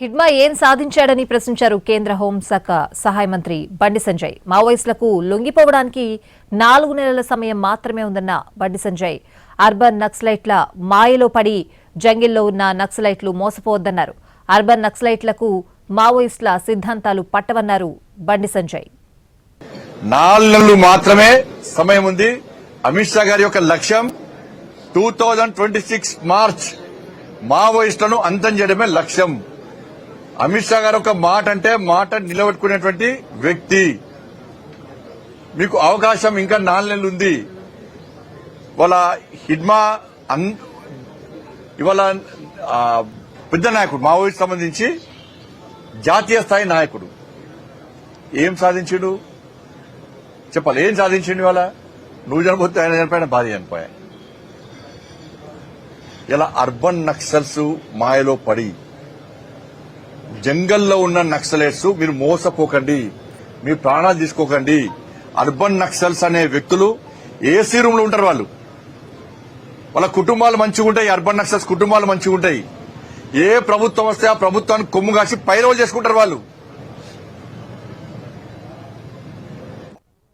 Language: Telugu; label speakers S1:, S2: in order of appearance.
S1: హిడ్మా ఏం సాధించాడని ప్రశ్నించారు కేంద్ర హోంశాఖ సహాయ మంత్రి బండి సంజయ్. మావోయిస్టులకు లొంగిపోవడానికి నాలుగు నెలల సమయం మాత్రమే ఉందన్న బండి సంజయ్. అర్బన్ నక్సలైట్ల మాయలో పడి జంగిల్లో ఉన్న నక్సలైట్లు మోసపోవద్దన్నారు. అర్బన్ నక్సలైట్లకు మావోయిస్టుల సిద్ధాంతాలు పట్టవన్నారు బండి సంజయ్.
S2: నాలుగు నెలలు మాత్రమే సమయం ఉంది. అమిత్ షా గారి యొక్క లక్ష్యం two thousand twenty six March మావోయిస్టులను అంతం చేయడమే లక్ష్యం. అమిత్ షా గారు ఒక మాట అంటే మాట నిలబెట్టుకునేటువంటి వ్యక్తి. మీకు అవకాశం ఇంకా నాలుగు నెలలు ఉంది. వాళ్ళ హిడ్మా అన్ ఇవాళ పెద్ద నాయకుడు మావోయిస్ట్ సంబంధించి జాతీయ స్థాయి నాయకుడు. ఏం సాధించాడు? చెప్పాలి ఏం సాధించింది ఇవాళ? నువ్వు చనిపోతే ఆయన చనిపోయిన భార్య చనిపోయా? ఇలా అర్బన్ నక్సల్స్ మాయలో పడి జంగల్లో ఉన్న నక్సలైట్స్ మీరు మోసపోకండి. మీ ప్రాణాలు తీసుకోకండి. అర్బన్ నక్సల్స్ అనే వ్యక్తులు ఏసీ రూమ్లో ఉంటారు వాళ్ళు. వాళ్ళ కుటుంబాలు మంచిగా ఉంటాయి అర్బన్ నక్సల్స్ కుటుంబాలు మంచిగా ఉంటాయి. ఏ ప్రభుత్వం వస్తే ఆ ప్రభుత్వాన్ని కొమ్ము కాసి పైరవలు చేసుకుంటారు వాళ్ళు.